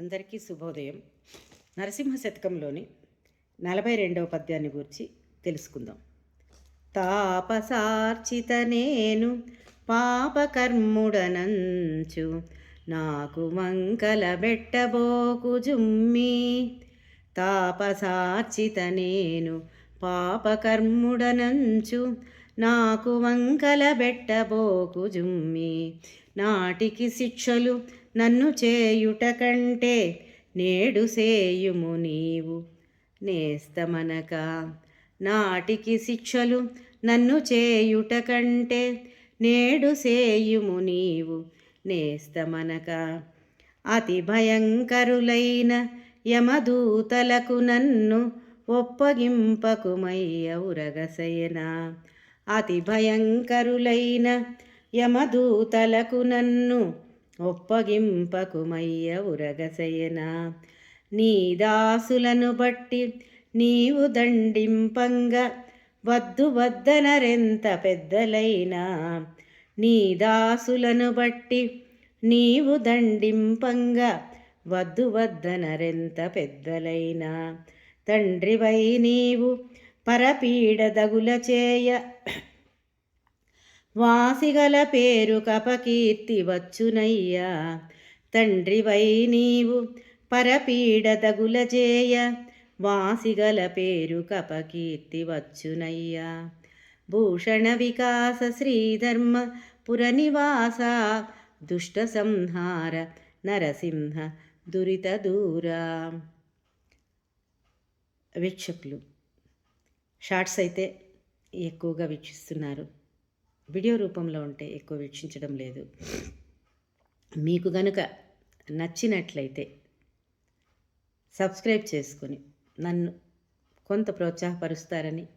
అందరికీ శుభోదయం. నరసింహ శతకంలోని నలభై రెండవ పద్యాన్ని గురించి తెలుసుకుందాం. తాపసార్చిత నేను పాపకర్ముడనంచు నాకు మంకల బెట్టబోకు జుమ్మి. తాపసార్చిత నేను పాపకర్ముడనంచు నాకు వంకల బెట్టబోకు జుమ్మి. నాటికి శిక్షలు నన్ను చేయుట కంటే నేడు సేయుము నీవు. నేస్తమనక నాటికి శిక్షలు నన్ను చేయుట కంటే నేడు సేయుము నీవు. నేస్తమనక అతి భయంకరులైన యమదూతలకు నన్ను ఒప్పగింపకుమయ్య ఉరగసయనా. అతి భయంకరులైన యమదూతలకు నన్ను ఒప్పగింపకుమయ్య ఉరగసయనా నీ దాసులను బట్టి నీవు దండింపంగా వద్దు వద్దనరెంత పెద్దలైనా. నీ దాసులను బట్టి నీవు దండింపంగా వద్దు వద్దనరెంత పెద్దలైనా. తండ్రివై నీవు పరపీడదగుల చేయ వాసిగల పేరు కపకీర్తి వచ్చునయ్యా. తండ్రివై నీవు పరపీడ తగులజేయ వాసిగల పేరు కపకీర్తి వచ్చునయ్యా. భూషణ వికాస శ్రీధర్మ పురనివాస దుష్ట సంహార నరసింహ దురిత దూరా. వీక్షకులు షార్ట్స్ అయితే ఎక్కువగా వీక్షిస్తున్నారు. వీడియో రూపంలో ఉంటే ఎక్కువ వీక్షించడం లేదు. మీకు గనుక నచ్చినట్లయితే సబ్స్క్రైబ్ చేసుకొని నన్ను కొంత ప్రోత్సాహపరుస్తారని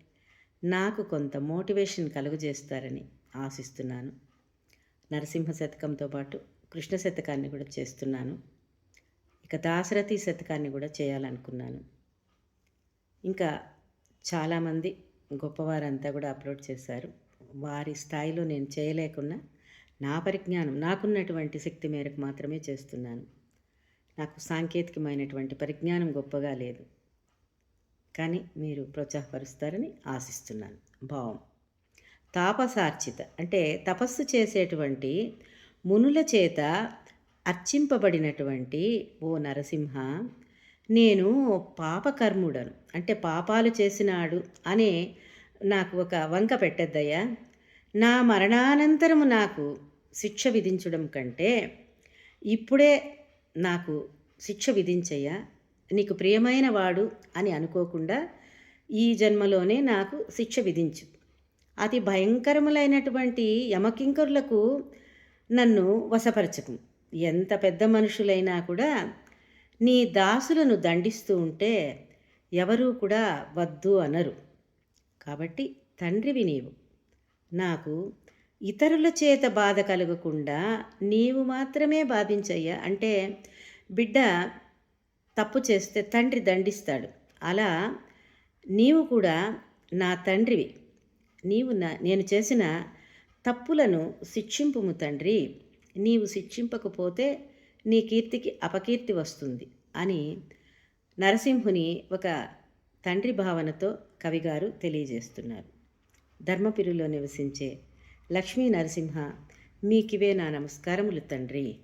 నాకు కొంత మోటివేషన్ కలుగజేస్తారని ఆశిస్తున్నాను. నరసింహ శతకంతో పాటు కృష్ణ శతకాన్ని కూడా చేస్తున్నాను. ఇక దాశరథి శతకాన్ని కూడా చేయాలనుకున్నాను. ఇంకా చాలామంది గొప్పవారంతా కూడా అప్లోడ్ చేశారు. వారి స్థాయిలో నేను చేయలేకున్నా నా పరిజ్ఞానం నాకున్నటువంటి శక్తి మేరకు మాత్రమే చేస్తున్నాను. నాకు సాంకేతికమైనటువంటి పరిజ్ఞానం గొప్పగా లేదు. కానీ మీరు ప్రోత్సాహపరుస్తారని ఆశిస్తున్నాను. భావం. తాపసార్చిత అంటే తపస్సు చేసేటువంటి మునుల చేత అర్చింపబడినటువంటి ఓ నరసింహ నేను పాపకర్ముడను అంటే పాపాలు చేసినాడు అనే నాకు ఒక వంక పెట్టద్దయ్యా. నా మరణానంతరము నాకు శిక్ష విధించడం కంటే ఇప్పుడే నాకు శిక్ష విధించయ్యా. నీకు ప్రియమైన వాడు అని అనుకోకుండా ఈ జన్మలోనే నాకు శిక్ష విధించు. అతి భయంకరములైనటువంటి యమకింకరులకు నన్ను వశపరచకు. ఎంత పెద్ద మనుషులైనా కూడా నీ దాసులను దండిస్తూ ఉంటే ఎవరూ కూడా వద్దు అనరు. కాబట్టి తండ్రివి నీవు. నాకు ఇతరుల చేత బాధ కలగకుండా నీవు మాత్రమే బాధించయ్యా. అంటే బిడ్డ తప్పు చేస్తే తండ్రి దండిస్తాడు. అలా నీవు కూడా నా తండ్రివి. నీవు నా నేను చేసిన తప్పులను శిక్షింపుము తండ్రి. నీవు శిక్షింపకపోతే నీ కీర్తికి అపకీర్తి వస్తుంది అని నరసింహుని ఒక తండ్రి భావనతో కవిగారు తెలియజేస్తున్నారు. ధర్మపిరిలో నివసించే లక్ష్మీ నరసింహ మీకివే నా నమస్కారములు తండ్రి.